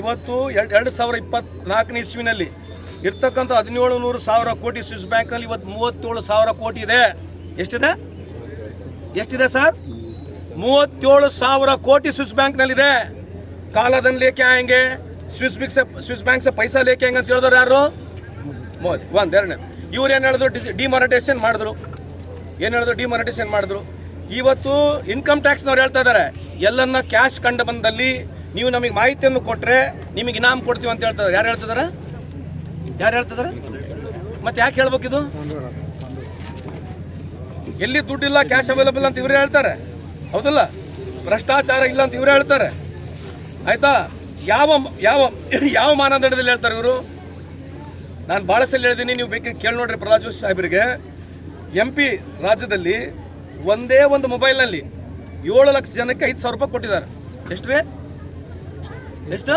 ಇವತ್ತು ಎರಡು ಸಾವಿರ ಇಪ್ಪತ್ನಾಲ್ಕನೇ ಇಸ್ವಿನಲ್ಲಿ ಇರ್ತಕ್ಕಂಥ ಹದಿನೇಳು ನೂರು ಸಾವಿರ ಕೋಟಿ ಸ್ವಿಸ್ ಬ್ಯಾಂಕ್ನಲ್ಲಿ ಇವತ್ತು ಮೂವತ್ತೇಳು ಸಾವಿರ ಕೋಟಿ ಇದೆ. ಎಷ್ಟಿದೆ? ಎಷ್ಟಿದೆ ಸರ್? ಮೂವತ್ತೇಳು ಸಾವಿರ ಕೋಟಿ ಸ್ವಿಸ್ ಬ್ಯಾಂಕ್ನಲ್ಲಿದೆ. ಕಾಲದಲ್ಲಿ ಲೇಖೆ ಆಯಂಗೆ ಸ್ವಿಸ್ ಬಿಕ್ ಸ್ವಿಸ್ ಬ್ಯಾಂಕ್ ಪೈಸಾ ಲೇಕೆ ಹೆಂಗೆ ಅಂತ ಹೇಳಿದ್ರು ಯಾರು? ಮೋದಿ. ಒಂದು ಎರಡನೇ ಇವ್ರು ಏನು ಹೇಳಿದ್ರು? ಡಿಮಾನಿಟೈಸೇಷನ್ ಮಾಡಿದ್ರು. ಏನು ಹೇಳಿದ್ರು? ಡಿಮಾನಿಟೈಸೇಷನ್ ಮಾಡಿದ್ರು. ಇವತ್ತು ಇನ್ಕಮ್ ಟ್ಯಾಕ್ಸ್ನವ್ರು ಹೇಳ್ತಾ ಇದ್ದಾರೆ ಎಲ್ಲನ್ನ ಕ್ಯಾಶ್ ಕಂಡು ಬಂದಲ್ಲಿ ನೀವು ನಮಗೆ ಮಾಹಿತಿಯನ್ನು ಕೊಟ್ಟರೆ ನಿಮಗೆ ಇನಾಮ್ ಕೊಡ್ತೀವಿ ಅಂತ ಹೇಳ್ತಾರೆ. ಯಾರು ಹೇಳ್ತಿದಾರೆ ಯಾರು ಹೇಳ್ತಿದಾರೆ ಮತ್ತೆ ಯಾಕೆ ಹೇಳ್ಬೇಕಿದು ಎಲ್ಲಿ ದುಡ್ಡಿಲ್ಲ ಕ್ಯಾಶ್ ಅವೈಲಬಲ್ ಅಂತ ಇವರೇ ಹೇಳ್ತಾರೆ. ಹೌದಲ್ಲ? ಭ್ರಷ್ಟಾಚಾರ ಇಲ್ಲ ಅಂತ ಇವರೇ ಹೇಳ್ತಾರೆ. ಆಯ್ತಾ? ಯಾವ ಯಾವ ಯಾವ ಮಾನದಂಡದಲ್ಲಿ ಹೇಳ್ತಾರೆ ಇವರು? ನಾನು ಭಾಳ ಸಲ ಹೇಳಿದ್ದೀನಿ, ನೀವು ಬೇಕಿದ್ರೆ ಕೇಳಿ ನೋಡ್ರಿ ಪ್ರಹ್ಲಾದ್ ಜೋಶಿ ಸಾಹೇಬರಿಗೆ. ಎಂ ಪಿ ರಾಜ್ಯದಲ್ಲಿ ಒಂದೇ ಒಂದು ಮೊಬೈಲ್ನಲ್ಲಿ ಏಳು ಲಕ್ಷ ಜನಕ್ಕೆ ಐದು ಸಾವಿರ ರೂಪಾಯಿ ಕೊಟ್ಟಿದ್ದಾರೆ. ಎಷ್ಟು ರೀ ಎಷ್ಟು?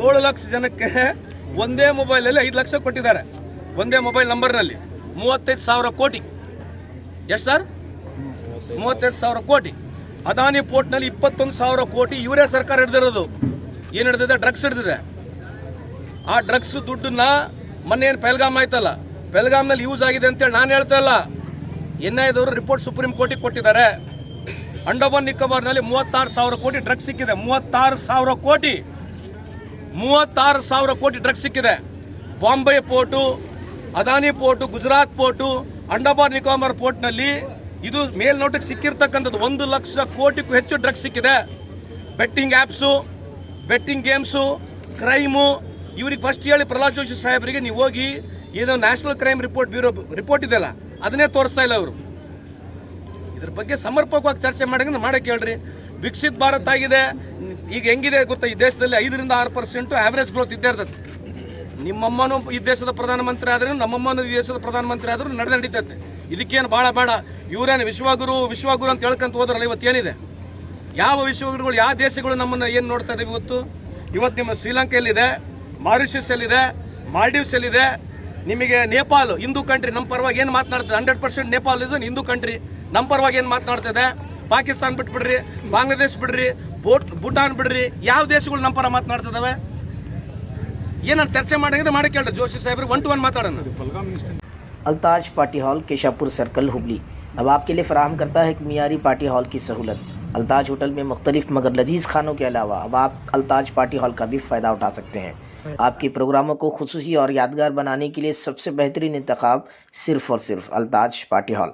ಏಳು ಲಕ್ಷ ಜನಕ್ಕೆ ಒಂದೇ ಮೊಬೈಲಲ್ಲಿ ಐದು ಲಕ್ಷ ಕೊಟ್ಟಿದ್ದಾರೆ. ಒಂದೇ ಮೊಬೈಲ್ ನಂಬರ್ನಲ್ಲಿ ಮೂವತ್ತೈದು ಸಾವಿರ ಕೋಟಿ. ಎಷ್ಟು ಸರ್? ಮೂವತ್ತೈದು ಸಾವಿರ ಕೋಟಿ. ಅದಾನಿ ಪೋರ್ಟ್ನಲ್ಲಿ ಇಪ್ಪತ್ತೊಂದು ಸಾವಿರ ಕೋಟಿ ಇವರೇ ಸರ್ಕಾರ ಹಿಡ್ದಿರೋದು. ಏನು ಹಿಡ್ದಿದೆ? ಡ್ರಗ್ಸ್ ಹಿಡ್ದಿದೆ. ಆ ಡ್ರಗ್ಸ್ ದುಡ್ಡನ್ನ ಮೊನ್ನೆ ಏನು ಪೆಲ್ಗಾಮ್ ಆಯ್ತಲ್ಲ? ಪೆಲ್ಗಾಮ್ನಲ್ಲಿ ಯೂಸ್ ಆಗಿದೆ ಅಂತೇಳಿ ನಾನು ಹೇಳ್ತಾ ಇಲ್ಲ. ಎನ್ ರಿಪೋರ್ಟ್ ಸುಪ್ರೀಂ ಕೋರ್ಟಿಗೆ ಕೊಟ್ಟಿದ್ದಾರೆ. ಅಂಡಮಾನ್ ನಿಕೋಬಾರ್ನಲ್ಲಿ ಮೂವತ್ತಾರು ಸಾವಿರ ಕೋಟಿ ಡ್ರಗ್ ಸಿಕ್ಕಿದೆ. ಮೂವತ್ತಾರು ಸಾವಿರ ಕೋಟಿ. ಮೂವತ್ತಾರು ಸಾವಿರ ಕೋಟಿ ಡ್ರಗ್ ಸಿಕ್ಕಿದೆ. Bombay port, Adani port, Gujarat port, Andaman Nicobar ಪೋರ್ಟ್ನಲ್ಲಿ ಇದು ಮೇಲ್ನೋಟಕ್ಕೆ ಸಿಕ್ಕಿರ್ತಕ್ಕಂಥದ್ದು ಒಂದು ಲಕ್ಷ ಕೋಟಿಗೂ ಹೆಚ್ಚು ಡ್ರಗ್ಸ್ ಸಿಕ್ಕಿದೆ. Betting apps, betting games, crime. ಇವ್ರಿಗೆ ಫಸ್ಟ್ ಹೇಳಿ ಪ್ರಹ್ಲಾದ್ ಜೋಶಿ ಸಾಹೇಬರಿಗೆ, ನೀವು ಹೋಗಿ ಏನೋ national crime report bureau report ಇದೆಯಲ್ಲ, ಅದನ್ನೇ ತೋರಿಸ್ತಾ ಇಲ್ಲ ಅವರು. ಇದ್ರ ಬಗ್ಗೆ ಸಮರ್ಪಕವಾಗಿ ಚರ್ಚೆ ಮಾಡಿ ಮಾಡಕ್ಕೆ ಹೇಳ್ರಿ ವಿಕಸಿತ ಭಾರತ ಆಗಿದೆ. ಈಗ ಹೆಂಗಿದೆ ಗೊತ್ತಾ? ಈ ದೇಶದಲ್ಲಿ ಐದರಿಂದ ಆರು ಪರ್ಸೆಂಟ್ ಆವರೇಜ್ ಗ್ರೋತ್ ಇದ್ದೇ ಇರ್ತದೆ. ನಿಮ್ಮಮ್ಮನೂ ಈ ದೇಶದ ಪ್ರಧಾನಮಂತ್ರಿ ಆದ್ರೂ, ನಮ್ಮಮ್ಮನೂ ಈ ದೇಶದ ಪ್ರಧಾನಮಂತ್ರಿ ಆದ್ರೂ ನಡೆದ ನಡೀತೈತೆ. ಇದಕ್ಕೇನು ಭಾಳ ಬೇಡ. ಇವರೇನು ವಿಶ್ವಗುರು ವಿಶ್ವಗುರು ಅಂತ ಹೇಳ್ಕೊಂತ ಹೋದ್ರಲ್ಲ, ಇವತ್ತೇನಿದೆ? ಯಾವ ವಿಶ್ವಗುರುಗಳು, ಯಾವ ದೇಶಗಳು ನಮ್ಮನ್ನು ಏನು ನೋಡ್ತಾ ಇದ್ದೀವಿ ಇವತ್ತು? ಇವತ್ತು ನಿಮ್ಮ ಶ್ರೀಲಂಕೆಯಲ್ಲಿದೆ ಮಾಲ್ಡೀವ್ಸ್ ಅಲ್ಲಿದೆ ನಿಮಗೆ ನೇಪಾಲ್, ಹಿಂದೂ ಕಂಟ್ರಿ ನಮ್ಮ ಪರವಾಗಿ ಏನು ಮಾತನಾಡ್ತದೆ? Hundred percent Nepal is Hindu country ನಮ್ಮ ಪರವಾಗಿ ಏನು ಮಾತನಾಡ್ತದೆ ಪಾಕಿಸ್ತಾನ ಬಿಟ್ಬಿಡ್ರಿ ಬಾಂಗ್ಲಾದೇಶ್ ಬಿಡ್ರಿ ಬೋಟ್ ಭೂಟಾನ್ ಬಿಡ್ರಿ ಯಾವ ದೇಶಗಳು ನಮ್ಮ ಪರ ಮಾತನಾಡ್ತಿದಾವೆ ಏನಾರು ಚರ್ಚೆ ಮಾಡಿದ್ರೆ ಮಾಡಕ್ಕೆ ಹೇಳ್ರಿ ಜೋಶಿ ಸಾಹೇಬ್ರಿಗೆ ಒನ್ ಟು ಒನ್ ಮಾತಾಡೋಣ Altaj party hall Keshapur circle Hubli अब आपके लिए फराहम करता है एक मियारी पार्टी हॉल की सहूलत अल्ताज होटल में मुख्तलिफ मगर लजीज खानों के अलावा अब आप अल्ताज पार्टी हॉल का भी फ़ायदा उठा सकते हैं आपके प्रोग्रामों को खसूसी और यादगार बनाने के लिए सबसे बेहतरीन इंतखब सिर्फ और सिर्फ अल्ताज पार्टी हॉल